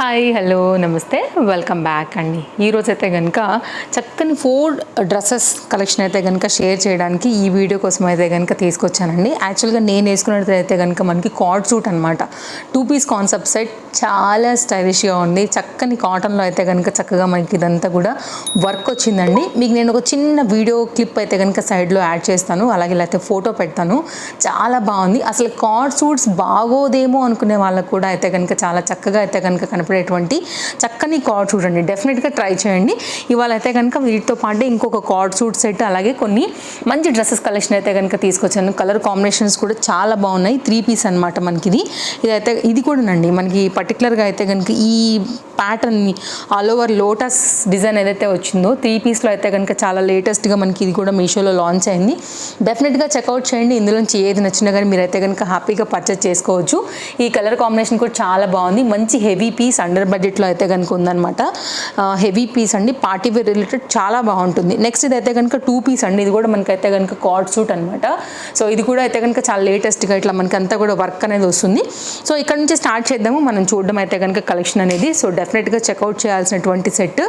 Hi hello నమస్తే. Welcome back అండి. ఈరోజు అయితే కనుక చక్కని ఫోర్ డ్రెస్సెస్ కలెక్షన్ అయితే కనుక షేర్ చేయడానికి ఈ వీడియో కోసం అయితే కనుక తీసుకొచ్చానండి. యాక్చువల్గా నేను వేసుకున్నట్టు అయితే కనుక మనకి కార్డ్ సూట్ అనమాట టూ పీస్ కాన్సెప్ట్ సెట్ చాలా స్టైలిష్గా ఉంది. చక్కని కాటన్లో అయితే కనుక చక్కగా మనకి ఇదంతా కూడా వర్క్ వచ్చిందండి. మీకు నేను ఒక చిన్న వీడియో క్లిప్ అయితే కనుక సైడ్లో యాడ్ చేస్తాను. అలాగే లేకపోతే ఫోటో పెడతాను. చాలా బాగుంది. అసలు కార్డ్ సూట్స్ బాగోదేమో అనుకునే వాళ్ళకు కూడా అయితే కనుక చాలా చక్కగా అయితే కనుక కనపడేటువంటి చక్కని కార్డ్ సూట్ అండి. డెఫినెట్గా ట్రై చేయండి. ఇవాళ అయితే కనుక వీటితో పాటు ఇంకొక కార్డ్ సూట్ సెట్ అలాగే కొన్ని మంచి డ్రెస్సెస్ కలెక్షన్ అయితే కనుక తీసుకొచ్చాను. కలర్ కాంబినేషన్స్ కూడా చాలా బాగున్నాయి. త్రీ పీస్ అనమాట మనకి ఇది ఇదైతే ఇది కూడానండి. మనకి పర్టికులర్గా అయితే కనుక ఈ ప్యాటర్న్ని ఆల్ ఓవర్ లోటస్ డిజైన్ ఏదైతే వచ్చిందో త్రీ పీస్లో అయితే కనుక చాలా లేటెస్ట్గా మనకి ఇది కూడా మీషోలో లాంచ్ అయింది. డెఫినెట్గా చెక్అవుట్ చేయండి. ఇందులోంచి ఏది నచ్చినా కానీ మీరైతే కనుక హ్యాపీగా పర్చేస్ చేసుకోవచ్చు. ఈ కలర్ కాంబినేషన్ కూడా చాలా బాగుంది. మంచి హెవీ పీస్ అండర్ బడ్జెట్లో అయితే కనుక ఉందన్నమాట. హెవీ పీస్ అండి. పార్టీ వేర్ రిలేటెడ్ చాలా బాగుంటుంది. నెక్స్ట్ ఇది అయితే కనుక టూ పీస్ అండి. ఇది కూడా మనకైతే కనుక కార్డ్ సూట్ అనమాట సో ఇది కూడా అయితే కనుక చాలా లేటెస్ట్గా ఇట్లా మనకి కూడా వర్క్ అనేది వస్తుంది. సో ఇక్కడ నుంచి స్టార్ట్ చేద్దాము. మనం చూడడం అయితే కనుక కలెక్షన్ అనేది. సో డెఫినెట్గా చెక్అవుట్ చేయాల్సినటువంటి సెట్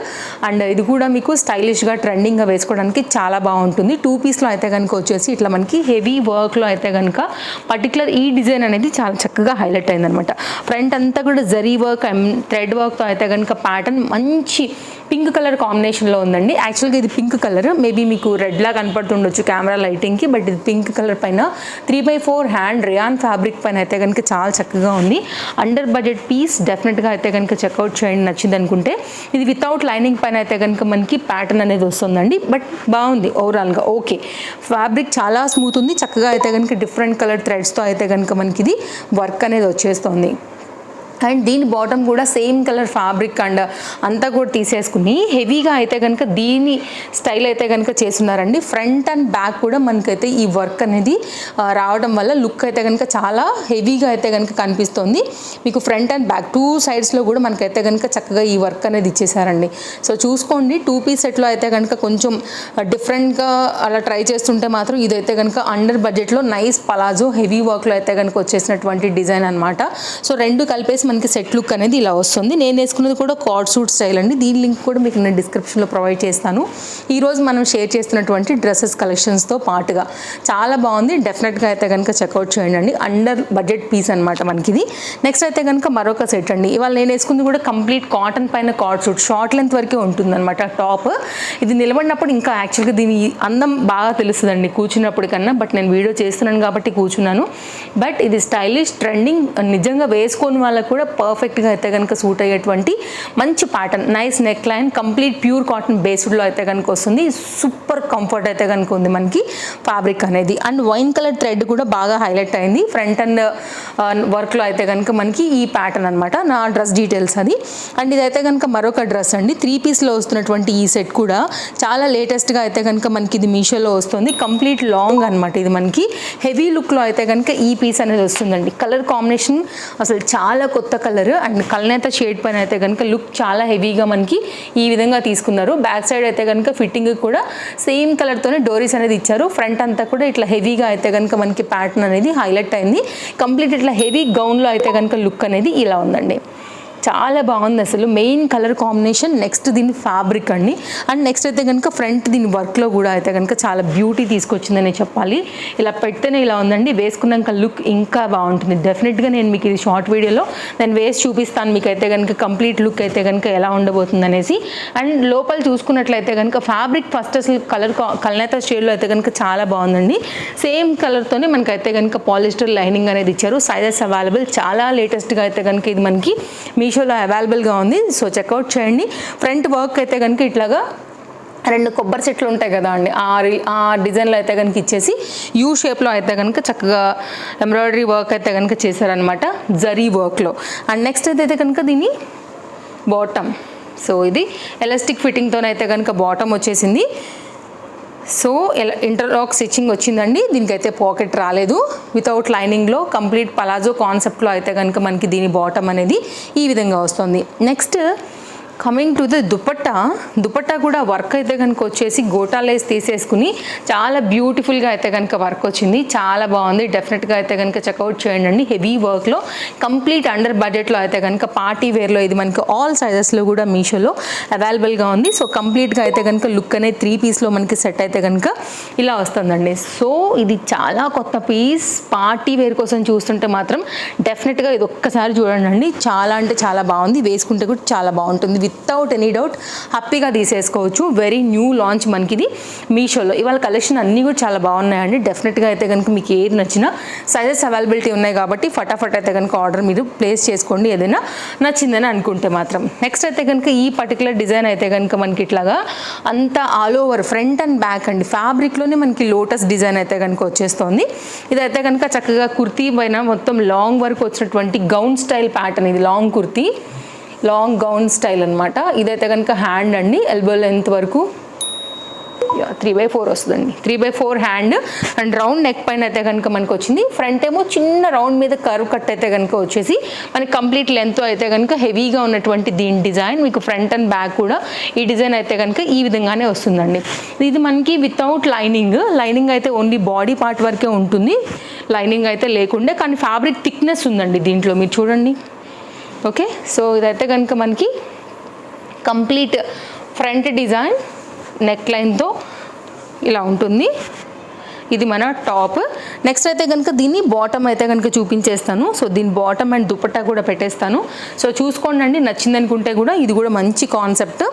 అండ్ ఇది కూడా మీకు స్టైలిష్గా ట్రెండింగ్గా వేసుకోవడానికి చాలా బాగుంటుంది. టూ పీస్లో అయితే కనుక వచ్చేసి ఇట్లా మనకి హెవీ వర్క్లో అయితే కనుక పర్టికులర్ ఈ డిజైన్ అనేది చాలా చక్కగా హైలైట్ అయిందనమాట ఫ్రంట్ అంతా కూడా జరీ వర్క్ థ్రెడ్ వర్క్తో అయితే కనుక ప్యాటర్న్ మంచి పింక్ కలర్ కాంబినేషన్లో ఉందండి. యాక్చువల్గా ఇది పింక్ కలర్. మేబీ మీకు రెడ్లా కనపడుతుండొచ్చు కెమెరా లైటింగ్కి బట్ ఇది పింక్ కలర్ పైన three by four hand rayon fabric పైన అయితే కనుక చాలా చక్కగా ఉంది. అండర్ బడ్జెట్ పీస్ డెఫినెట్గా అయితే కనుక చెక్అవుట్ చేయండి నచ్చింది అనుకుంటే. ఇది వితౌట్ లైనింగ్ పైన అయితే కనుక మనకి ప్యాటర్న్ అనేది వస్తుందండి. బట్ బాగుంది ఓవరాల్గా ఓకే ఫ్యాబ్రిక్ చాలా స్మూత్ ఉంది చక్కగా అయితే కనుక డిఫరెంట్ కలర్ థ్రెడ్స్తో అయితే కనుక మనకి ఇది వర్క్ అనేది వచ్చేస్తుంది. అండ్ దీని బాటమ్ కూడా సేమ్ కలర్ ఫ్యాబ్రిక్ అండ్ అంతా కూడా తీసేసుకుని హెవీగా అయితే కనుక దీని స్టైల్ అయితే కనుక చేస్తున్నారండి. ఫ్రంట్ అండ్ బ్యాక్ కూడా మనకైతే ఈ వర్క్ అనేది రావడం వల్ల లుక్ అయితే కనుక చాలా హెవీగా అయితే కనుక కనిపిస్తుంది. మీకు ఫ్రంట్ అండ్ బ్యాక్ టూ సైడ్స్లో కూడా మనకైతే కనుక చక్కగా ఈ వర్క్ అనేది ఇచ్చేసారండి. సో చూసుకోండి టూ పీస్ సెట్లో అయితే కనుక కొంచెం డిఫరెంట్గా అలా ట్రై చేస్తుంటే మాత్రం ఇదైతే కనుక అండర్ బడ్జెట్లో నైస్ పలాజో హెవీ వర్క్లో అయితే కనుక వచ్చేసినటువంటి డిజైన్ అనమాట సో రెండు కలిపేసి మనకి సెట్ లుక్ అనేది ఇలా వస్తుంది. నేను వేసుకున్నది కూడా కార్డ్ సూట్ స్టైల్ అండి. దీని లింక్ కూడా మీకు నేను డిస్క్రిప్షన్లో ప్రొవైడ్ చేస్తాను. ఈరోజు మనం షేర్ చేస్తున్నటువంటి డ్రెస్సెస్ కలెక్షన్స్తో పాటుగా చాలా బాగుంది. డెఫినెట్గా అయితే కనుక చెక్అవుట్ చేయండి. అండి అండర్ బడ్జెట్ పీస్ అనమాట మనకి ఇది నెక్స్ట్ అయితే కనుక మరొక సెట్ అండి. ఇవాళ నేను వేసుకుంది కూడా కంప్లీట్ కాటన్ పైన కార్డ్ సూట్ షార్ట్ లెంత్ వరకే ఉంటుందన్నమాట టాప్ ఇది నిలబడినప్పుడు ఇంకా యాక్చువల్గా దీని అందం బాగా తెలుస్తుందండి కూర్చున్నప్పుడు కన్నా. బట్ నేను వీడియో చేస్తున్నాను కాబట్టి కూర్చున్నాను. బట్ ఇది స్టైలిష్ ట్రెండింగ్ నిజంగా వేసుకొని వాళ్ళకు కూడా పర్ఫెక్ట్గా అయితే కనుక సూట్ అయ్యేటువంటి మంచి pattern nice neck line complete pure cotton బేస్డ్లో అయితే కనుక వస్తుంది. సూపర్ కంఫర్ట్ అయితే కనుక ఉంది మనకి ఫ్యాబ్రిక్ అనేది. అండ్ వైన్ కలర్ థ్రెడ్ కూడా బాగా హైలైట్ అయింది. ఫ్రంట్ అండ్ వర్క్లో అయితే కనుక మనకి ఈ ప్యాటర్న్ అనమాట నా డ్రెస్ డీటెయిల్స్ అది. అండ్ ఇదైతే కనుక మరొక డ్రెస్ అండి. త్రీ పీస్లో వస్తున్నటువంటి ఈ సెట్ కూడా చాలా లేటెస్ట్గా అయితే కనుక మనకి ఇది మీషోలో వస్తుంది. కంప్లీట్ లాంగ్ అనమాట ఇది మనకి. హెవీ లుక్లో అయితే కనుక ఈ పీస్ అనేది వస్తుందండి. కలర్ కాంబినేషన్ అసలు చాలా కొత్త కలర్ అండ్ కలనేత షేడ్ పైన అయితే కనుక లుక్ చాలా హెవీగా మనకి ఈ విధంగా తీసుకున్నారు. బ్యాక్ సైడ్ అయితే కనుక ఫిట్టింగ్ కూడా సేమ్ కలర్తోనే డోరీస్ అనేది ఇచ్చారు. ఫ్రంట్ అంతా కూడా ఇట్లా హెవీగా అయితే కనుక మనకి ప్యాటర్న్ అనేది హైలైట్ అయింది. కంప్లీట్ ఇట్లా హెవీ గౌన్లో అయితే కనుక లుక్ అనేది ఇలా ఉందండి. చాలా బాగుంది అసలు. మెయిన్ కలర్ కాంబినేషన్ నెక్స్ట్ దీని ఫ్యాబ్రిక్ అండి. అండ్ నెక్స్ట్ అయితే కనుక ఫ్రంట్ దీని వర్క్లో కూడా అయితే కనుక చాలా బ్యూటీ తీసుకొచ్చిందని చెప్పాలి. ఇలా పెడితేనే ఇలా ఉందండి. వేసుకున్నాక లుక్ ఇంకా బాగుంటుంది. డెఫినెట్గా నేను మీకు ఇది షార్ట్ వీడియోలో నేను వేసి చూపిస్తాను. మీకు అయితే కనుక కంప్లీట్ లుక్ అయితే కనుక ఎలా ఉండబోతుంది అనేసి అండ్ లోపల చూసుకున్నట్లయితే కనుక ఫ్యాబ్రిక్ ఫస్ట్ అసలు కలర్ కలనేత షేడ్లో అయితే కనుక చాలా బాగుందండి. సేమ్ కలర్తోనే మనకైతే కనుక పాలిస్టర్ లైనింగ్ అనేది ఇచ్చారు. Sizes available. చాలా లేటెస్ట్గా అయితే కనుక ఇది మనకి మీ మీషోలో అవైలబుల్గా ఉంది. సో చెక్అవుట్ చేయండి. ఫ్రంట్ వర్క్ అయితే కనుక ఇట్లాగా రెండు కొబ్బరి చెట్లు ఉంటాయి కదా అండి. ఆ ఆ డిజైన్లో అయితే కనుక ఇచ్చేసి యూ షేప్లో అయితే కనుక చక్కగా ఎంబ్రాయిడరీ వర్క్ అయితే కనుక చేశారనమాట జరీ వర్క్లో. అండ్ నెక్స్ట్ అయితే కనుక దీని బాటమ్. సో ఇది ఎలాస్టిక్ ఫిట్టింగ్తోనైతే కనుక బాటమ్ వచ్చేసింది. సో ఎలా ఇంటర్లాక్ స్టిచ్చింగ్ వచ్చిందండి. దీనికైతే పాకెట్ రాలేదు. వితౌట్ లైనింగ్లో కంప్లీట్ పలాజో కాన్సెప్ట్లో అయితే కనుక మనకి దీని బాటమ్ అనేది ఈ విధంగా వస్తుంది. Next coming to the dupatta dupatta కూడా వర్క్ అయితే కనుక వచ్చేసి గోటాలేసి తీసేసుకుని చాలా బ్యూటిఫుల్గా అయితే కనుక వర్క్ వచ్చింది. చాలా బాగుంది. డెఫినెట్గా అయితే కనుక చెక్అవుట్ చేయండి అండి. హెవీ వర్క్లో కంప్లీట్ అండర్ బడ్జెట్లో అయితే కనుక పార్టీ వేర్లో ఇది మనకి ఆల్ సైజెస్లో కూడా మీషోలో అవైలబుల్గా ఉంది. సో కంప్లీట్గా అయితే కనుక లుక్ అనేది త్రీ పీస్లో మనకి సెట్ అయితే కనుక ఇలా వస్తుందండి. సో ఇది చాలా కొత్త పీస్ పార్టీ వేర్ కోసం చూస్తుంటే మాత్రం డెఫినెట్గా ఇది ఒక్కసారి చూడండి చాలా అంటే చాలా బాగుంది. వేసుకుంటే కూడా చాలా బాగుంటుంది. వితౌట్ ఎనీ డౌట్ హ్యాపీగా తీసేసుకోవచ్చు. వెరీ న్యూ లాంచ్ మనకి ఇది మీషోలో. ఇవాళ కలెక్షన్ అన్నీ కూడా చాలా బాగున్నాయండి. డెఫినెట్గా అయితే కనుక మీకు ఏది నచ్చినా సైజెస్ అవైలబిలిటీ ఉన్నాయి కాబట్టి ఫటాఫట్ అయితే కనుక ఆర్డర్ మీరు ప్లేస్ చేసుకోండి. ఏదైనా నచ్చిందని అనుకుంటే మాత్రం. నెక్స్ట్ అయితే కనుక ఈ పర్టికులర్ డిజైన్ అయితే కనుక మనకి ఇట్లాగా అంతా all over front and back అండి. ఫ్యాబ్రిక్లోనే మనకి లోటస్ డిజైన్ అయితే కనుక వచ్చేస్తుంది. ఇదైతే కనుక చక్కగా కుర్తీ పైన మొత్తం లాంగ్ వరకు వచ్చినటువంటి గౌన్ స్టైల్ ప్యాటర్న్ ఇది long kurti. Long gown style అనమాట ఇదైతే కనుక హ్యాండ్ అండి. ఎల్బో లెంత్ వరకు. త్రీ బై ఫోర్ వస్తుందండి. Three by four hand and round neck పైన అయితే కనుక మనకు వచ్చింది. ఫ్రంట్ ఏమో చిన్న రౌండ్ మీద కర్వ్ కట్ అయితే కనుక వచ్చేసి మనకి కంప్లీట్ లెంత్ అయితే కనుక హెవీగా ఉన్నటువంటి దీని డిజైన్ మీకు ఫ్రంట్ అండ్ బ్యాక్ కూడా ఈ డిజైన్ అయితే కనుక ఈ విధంగానే వస్తుందండి. ఇది మనకి వితౌట్ లైనింగ్ లైనింగ్ అయితే ఓన్లీ బాడీ పార్ట్ వరకే ఉంటుంది. లైనింగ్ అయితే లేకుండే. కానీ ఫ్యాబ్రిక్ థిక్నెస్ ఉందండి దీంట్లో. మీరు చూడండి. ఓకే? సో ఇదైతే కనుక మనకి కంప్లీట్ ఫ్రంట్ డిజైన్ నెక్ లైన్తో ఇలా ఉంటుంది. ఇది మన టాప్. నెక్స్ట్ అయితే కనుక దీన్ని బాటమ్ అయితే కనుక చూపించేస్తాను. సో దీని బాటమ్ అండ్ దుపట్టా కూడా పెట్టేస్తాను. సో చూసుకోండి అండి నచ్చింది అనుకుంటే కూడా ఇది కూడా మంచి కాన్సెప్ట్.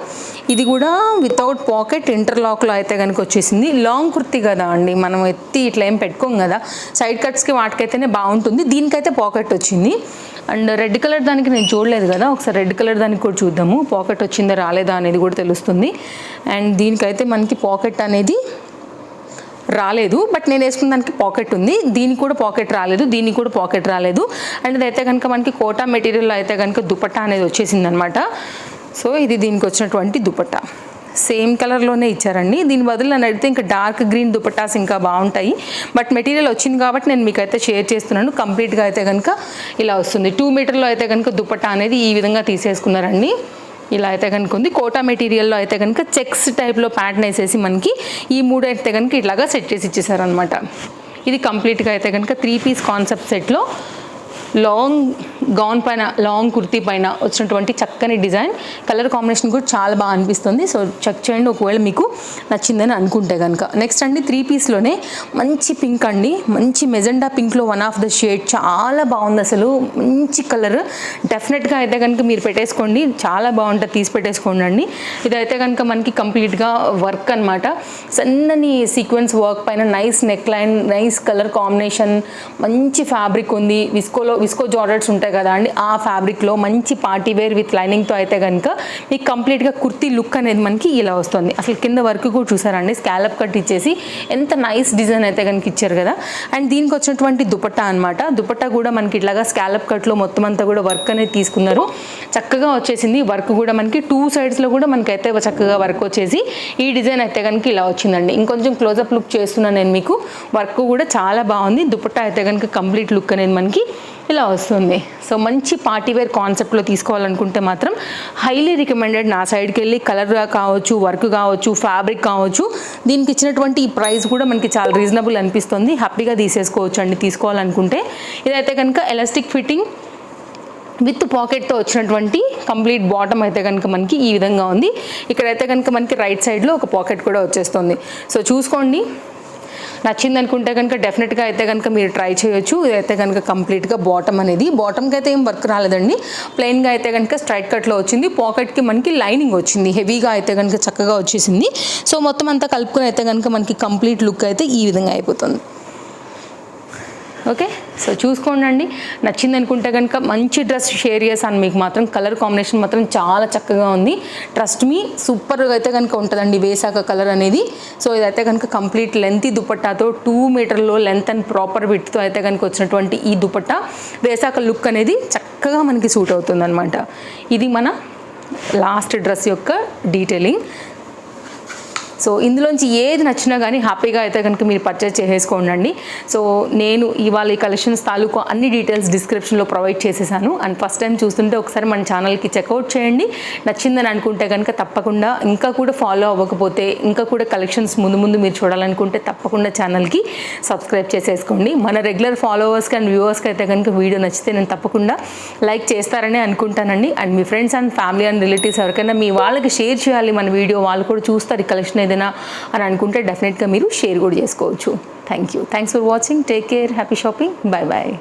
ఇది కూడా వితౌట్ పాకెట్ ఇంటర్లాక్లో అయితే కనుక వచ్చేసింది. లాంగ్ కుర్తి కదా అండి మనం ఎత్తి ఇట్లా ఏం పెట్టుకోం కదా. సైడ్ కట్స్కి వాటికైతేనే బాగుంటుంది. దీనికైతే పాకెట్ వచ్చింది. అండ్ రెడ్ కలర్ దానికి నేను చూడలేదు కదా ఒకసారి రెడ్ కలర్ దానికి కూడా చూద్దాము. పాకెట్ వచ్చిందా రాలేదా అనేది కూడా తెలుస్తుంది. అండ్ దీనికైతే మనకి పాకెట్ అనేది రాలేదు బట్ నేను వేసుకున్న దానికి పాకెట్ ఉంది. దీనికి కూడా పాకెట్ రాలేదు దీనికి కూడా పాకెట్ రాలేదు. అండ్ అదైతే కనుక మనకి కోటా మెటీరియల్ అయితే కనుక దుపట్టా అనేది వచ్చేసింది అనమాట సో ఇది దీనికి వచ్చినటువంటి దుపట్టా. సేమ్ కలర్లోనే ఇచ్చారండి. దీని బదులు నన్ను అడిగితే ఇంకా డార్క్ గ్రీన్ దుపట్టాస్ ఇంకా బాగుంటాయి. బట్ మెటీరియల్ వచ్చింది కాబట్టి నేను మీకు అయితే షేర్ చేస్తున్నాను. కంప్లీట్గా అయితే కనుక ఇలా వస్తుంది. టూ మీటర్లో అయితే కనుక దుపట్టా అనేది ఈ విధంగా తీసేసుకున్నారండి. ఇలా అయితే కనుక ఉంది. కోటా మెటీరియల్లో అయితే కనుక చెక్స్ టైప్లో ప్యాటర్న్ వేసేసి మనకి ఈ మూడు అయితే కనుక ఇట్లాగా సెట్ చేసి ఇచ్చేసారనమాట ఇది కంప్లీట్గా అయితే కనుక త్రీ పీస్ కాన్సెప్ట్ సెట్లో లాంగ్ గౌన్ పైన లాంగ్ కుర్తీ పైన వచ్చినటువంటి చక్కని డిజైన్. కలర్ కాంబినేషన్ కూడా చాలా బాగా అనిపిస్తుంది. సో చెక్ చేయండి. ఒకవేళ మీకు నచ్చిందని అనుకుంటే కనుక నెక్స్ట్ అండి త్రీ పీస్లోనే మంచి పింక్ అండి. మంచి మెజెండా పింక్లో వన్ ఆఫ్ ద షేడ్. చాలా బాగుంది అసలు. మంచి కలర్. డెఫినెట్గా అయితే కనుక మీరు పెట్టేసుకోండి. చాలా బాగుంటుంది. తీసి పెట్టేసుకోండి అండి. ఇదైతే కనుక మనకి కంప్లీట్గా వర్క్ అనమాట సన్నని సీక్వెన్స్ వర్క్ పైన nice neck line nice colour combination. మంచి ఫ్యాబ్రిక్ ఉంది. విస్కోలో విస్కో జార్డర్స్ ఉంటాయి కదా అండి ఆ ఫ్యాబ్రిక్లో మంచి పార్టీ వేర్ విత్ లైనింగ్తో అయితే కనుక మీకు కంప్లీట్గా కుర్తీ లుక్ అనేది మనకి ఇలా వస్తుంది. అసలు కింద వర్క్ కూడా చూసారండి స్కాలప్ కట్ ఇచ్చేసి ఎంత నైస్ డిజైన్ అయితే కనుక ఇచ్చారు కదా. అండ్ దీనికి వచ్చినటువంటి దుపట్టా అనమాట దుపట్టా కూడా మనకి ఇట్లాగా స్కాలప్ కట్లో మొత్తం అంతా కూడా వర్క్ అనేది తీసుకున్నారు. చక్కగా వచ్చేసింది. వర్క్ కూడా మనకి టూ సైడ్స్లో కూడా మనకైతే చక్కగా వర్క్ వచ్చేసి ఈ డిజైన్ అయితే కనుక ఇలా వచ్చిందండి. ఇంకొంచెం క్లోజప్ లుక్ చేస్తున్నాను నేను మీకు. వర్క్ కూడా చాలా బాగుంది. దుపట్టా అయితే కనుక కంప్లీట్ లుక్ అనేది మనకి ఇలా వస్తుంది. సో మంచి పార్టీవేర్ కాన్సెప్ట్లో తీసుకోవాలనుకుంటే మాత్రం హైలీ రికమెండెడ్ నా సైడ్కి వెళ్ళి కలర్ కావచ్చు వర్క్ కావచ్చు ఫ్యాబ్రిక్ కావచ్చు. దీనికి ఇచ్చినటువంటి ఈ ప్రైస్ కూడా మనకి చాలా రీజనబుల్ అనిపిస్తుంది. హ్యాపీగా తీసేసుకోవచ్చు అండి తీసుకోవాలనుకుంటే. ఇదైతే కనుక ఎలాస్టిక్ ఫిట్టింగ్ విత్ పాకెట్తో వచ్చినటువంటి కంప్లీట్ బాటమ్ అయితే కనుక మనకి ఈ విధంగా ఉంది. ఇక్కడైతే కనుక మనకి రైట్ సైడ్లో ఒక పాకెట్ కూడా వచ్చేస్తుంది. సో చూసుకోండి. నచ్చింది అనుకుంటే కనుక డెఫినెట్గా అయితే కనుక మీరు ట్రై చేయొచ్చు. ఇదైతే కనుక కంప్లీట్గా బాటమ్ అనేది. బాటమ్కి అయితే ఏం వర్క్ రాలేదండి. ప్లెయిన్గా అయితే కనుక స్ట్రైట్ కట్లో వచ్చింది. పాకెట్కి మనకి లైనింగ్ వచ్చింది. హెవీగా అయితే కనుక చక్కగా వచ్చేసింది. సో మొత్తం అంతా కలుపుకుని అయితే కనుక మనకి కంప్లీట్ లుక్ అయితే ఈ విధంగా అయిపోతుంది. ఓకే? సో చూసుకోండి అండి నచ్చింది అనుకుంటే కనుక మంచి డ్రెస్ షేర్ చేశాను. మీకు మాత్రం కలర్ కాంబినేషన్ మాత్రం చాలా చక్కగా ఉంది. ట్రస్ట్ మీ సూపర్గా అయితే కనుక ఉంటుందండి వేసాక కలర్ అనేది. సో ఇదైతే కనుక కంప్లీట్ లెంత్ దుపట్టాతో టూ మీటర్లో లెంత్ అండ్ ప్రాపర్ విట్తో అయితే కనుక వచ్చినటువంటి ఈ దుపట్టా వేసాక లుక్ అనేది చక్కగా మనకి సూట్ అవుతుంది ఇది మన లాస్ట్ డ్రెస్ యొక్క డీటెయిలింగ్ సో ఇందులోంచి ఏది నచ్చినా కానీ హ్యాపీగా అయితే కనుక మీరు పర్చేస్ చేసేసుకోండి సో నేను ఇవాళ ఈ కలెక్షన్స్ తాలూకు అన్ని డీటెయిల్స్ డిస్క్రిప్షన్లో ప్రొవైడ్ చేసేసాను. అండ్ ఫస్ట్ టైం చూస్తుంటే ఒకసారి మన ఛానల్కి చెక్అవుట్ చేయండి. నచ్చిందని అనుకుంటే కనుక తప్పకుండా ఇంకా కూడా ఫాలో అవ్వకపోతే ఇంకా కూడా కలెక్షన్స్ ముందు ముందు మీరు చూడాలనుకుంటే తప్పకుండా ఛానల్కి సబ్స్క్రైబ్ చేసేసుకోండి. మన రెగ్యులర్ ఫాలోవర్స్కి అండ్ వ్యూవర్స్కి అయితే కనుక వీడియో నచ్చితే నేను తప్పకుండా లైక్ చేస్తారని అనుకుంటానండి. And me friends and family and relatives ఎవరికైనా మీ వాళ్ళకి షేర్ చేయాలి మన వీడియో వాళ్ళు కూడా చూస్తారు ఈ కలెక్షన్ ఏదైనా అని అనుకుంటే డెఫినెట్గా మీరు షేర్ కూడా చేసుకోవచ్చు. Thank you thanks for watching take care happy shopping bye bye